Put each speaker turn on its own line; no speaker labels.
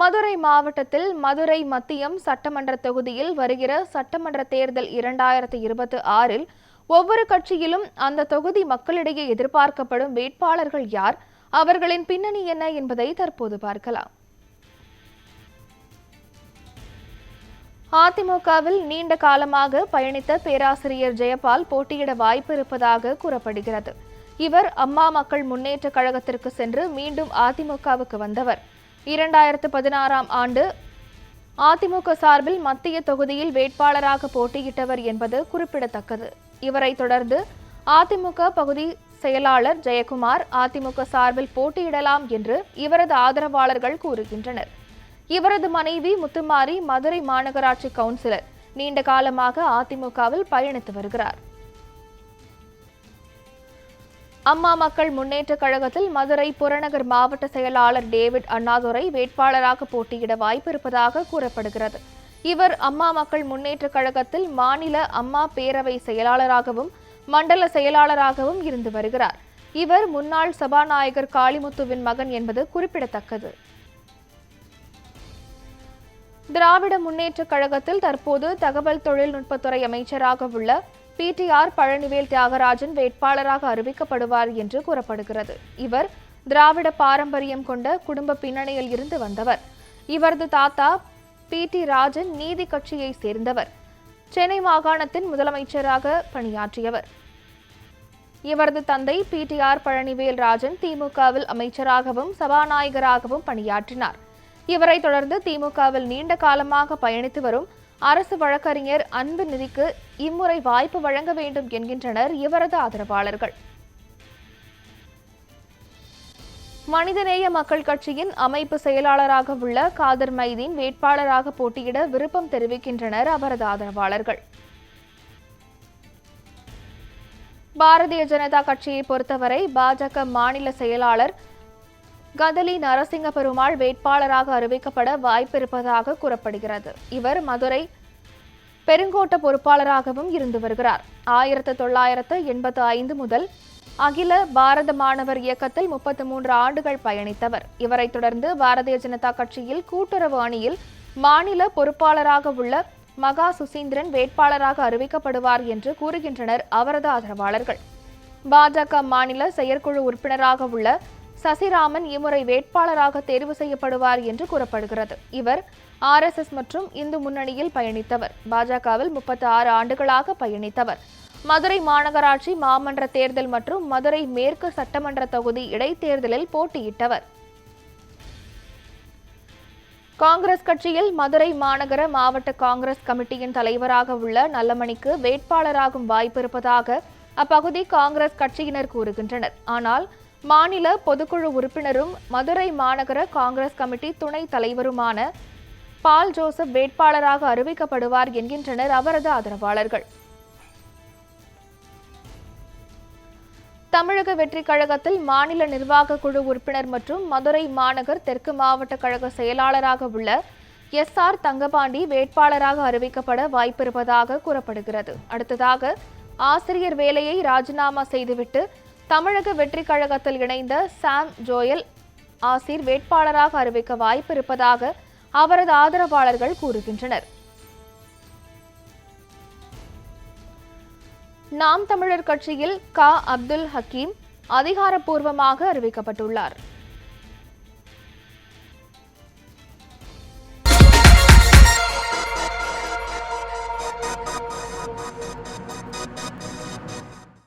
மதுரை மாவட்டத்தில் மதுரை மத்தியம் சட்டமன்ற தொகுதியில் வருகிற சட்டமன்ற தேர்தல் இரண்டாயிரத்தி இருபத்தி ஆறில் ஒவ்வொரு கட்சியிலும் அந்த தொகுதி மக்களிடையே எதிர்பார்க்கப்படும் வேட்பாளர்கள் யார்? அவர்களின் பின்னணி என்ன என்பதை தற்போது பார்க்கலாம். அதிமுகவில் நீண்ட காலமாக பயணித்த பேராசிரியர் ஜெயபால் போட்டியிட வாய்ப்பு இருப்பதாக கூறப்படுகிறது. இவர் அம்மா மக்கள் முன்னேற்ற கழகத்திற்கு சென்று மீண்டும் அதிமுகவுக்கு வந்தவர். இரண்டாயிரத்து பதினாறாம் ஆண்டு அதிமுக சார்பில் மத்திய தொகுதியில் வேட்பாளராக போட்டியிட்டவர் என்பது குறிப்பிடத்தக்கது. இவரை தொடர்ந்து அதிமுக பகுதி செயலாளர் ஜெயக்குமார் அதிமுக சார்பில் போட்டியிடலாம் என்று இவரது ஆதரவாளர்கள் கூறுகின்றனர். இவரது மனைவி முத்துமாரி மதுரை மாநகராட்சி கவுன்சிலர் நீண்ட காலமாக அதிமுகவில் பயணித்து வருகிறார். அம்மா மக்கள் முன்னேற்ற கழகத்தில் மதுரை புறநகர் மாவட்ட செயலாளர் டேவிட் அண்ணாதுரை வேட்பாளராக போட்டியிட வாய்ப்பிருப்பதாக கூறப்படுகிறது. இவர் அம்மா மக்கள் முன்னேற்ற கழகத்தில் மாநில அம்மா பேரவை செயலாளராகவும் மண்டல செயலாளராகவும் இருந்து வருகிறார். இவர் முன்னாள் சபாநாயகர் காளிமுத்துவின் மகன் என்பது குறிப்பிடத்தக்கது. திராவிட முன்னேற்றக் கழகத்தில் தற்போது தகவல் தொழில்நுட்பத்துறை அமைச்சராக உள்ள பிடிஆர் பழனிவேல் தியாகராஜன் வேட்பாளராக அறிவிக்கப்படுவார் என்று கூறப்படுகிறது. இவர் திராவிட பாரம்பரியம் கொண்ட குடும்ப பின்னணியில் இருந்து வந்தவர். இவரது தாத்தா பி டி ராஜன் நீதி கட்சியை சேர்ந்தவர். சென்னை மாகாணத்தின் முதலமைச்சராக பணியாற்றியவர். இவரது தந்தை பிடிஆர் பழனிவேல் ராஜன் திமுகவில் அமைச்சராகவும் சபாநாயகராகவும் பணியாற்றினார். இவரை தொடர்ந்து திமுகவில் நீண்ட காலமாக பயணித்து வரும் அரசு வழக்கறிஞர் அன்பு நிதிக்கு இம்முறை வாய்ப்பு வழங்க வேண்டும் என்கின்றனர் இவரது ஆதரவாளர்கள். மனிதநேய மக்கள் கட்சியின் அமைப்பு செயலாளராக உள்ள காதர் மைதீன் வேட்பாளராக போட்டியிட விருப்பம் தெரிவிக்கின்றனர் அவரது ஆதரவாளர்கள். பாரதிய ஜனதா கட்சியை பொறுத்தவரை பாஜக மாநில செயலாளர் கதலி நரசிங்க பெருமாள் வேட்பாளராக அறிவிக்கப்பட வாய்ப்பிருப்பதாக கூறப்படுகிறது. இவர் மதுரை பெருங்கோட்ட பொறுப்பாளராகவும் இருந்து வருகிறார். ஆயிரத்து தொள்ளாயிரத்து எண்பத்து ஐந்து முதல் அகில பாரத மாணவர் இயக்கத்தில் முப்பத்தி மூன்று ஆண்டுகள் பயணித்தவர். இவரை தொடர்ந்து பாரதிய ஜனதா கட்சியில் கூட்டுறவு அணியில் மாநில பொறுப்பாளராக உள்ள மகா சுசீந்திரன் வேட்பாளராக அறிவிக்கப்படுவார் என்று கூறுகின்றனர் அவரது ஆதரவாளர்கள். பாஜக மாநில செயற்குழு உறுப்பினராக உள்ள சசிராமன் இம்முறை வேட்பாளராக தேர்வு செய்யப்படுவார் என்று கூறப்படுகிறது. இவர் ஆர்எஸ்எஸ் மற்றும் இந்து முன்னணியில் பயணித்தவர். பாஜகவில் முப்பத்தி ஆறு ஆண்டுகளாக பயணித்தவர். மதுரை மாநகராட்சி மாமன்ற தேர்தல் மற்றும் மதுரை மேற்கு சட்டமன்ற தொகுதி இடைத்தேர்தலில் போட்டியிட்டவர். காங்கிரஸ் கட்சியில் மதுரை மாநகர மாவட்ட காங்கிரஸ் கமிட்டியின் தலைவராக உள்ள நல்லமணிக்கு வேட்பாளராகும் வாய்ப்பு இருப்பதாக அப்பகுதி காங்கிரஸ் கட்சியினர் கூறுகின்றனர். ஆனால் மாநில பொதுக்குழு உறுப்பினரும் மதுரை மாநகர காங்கிரஸ் கமிட்டி துணைத் தலைவருமான பால் ஜோசப் வேட்பாளராக அறிவிக்கப்படுவார் என்கின்றனர் அவரது ஆதரவாளர்கள். தமிழக வெற்றிக் கழகத்தில் மாநில நிர்வாக குழு உறுப்பினர் மற்றும் மதுரை மாநகர் தெற்கு மாவட்ட கழக செயலாளராக உள்ள எஸ் ஆர் தங்கபாண்டி வேட்பாளராக அறிவிக்கப்பட வாய்ப்பிருப்பதாக கூறப்படுகிறது. அடுத்ததாக ஆசிரியர் வேலையை ராஜினாமா செய்துவிட்டு தமிழக வெற்றி கழகத்தில் இணைந்த சாம் ஜோயல் ஆசிர் வேட்பாளராக அறிவிக்க வாய்ப்பு இருப்பதாக அவரது ஆதரவாளர்கள் கூறுகின்றனர். நாம் தமிழர் கட்சியில் க அப்துல் ஹக்கீம் அதிகாரப்பூர்வமாக அறிவிக்கப்பட்டுள்ளார்.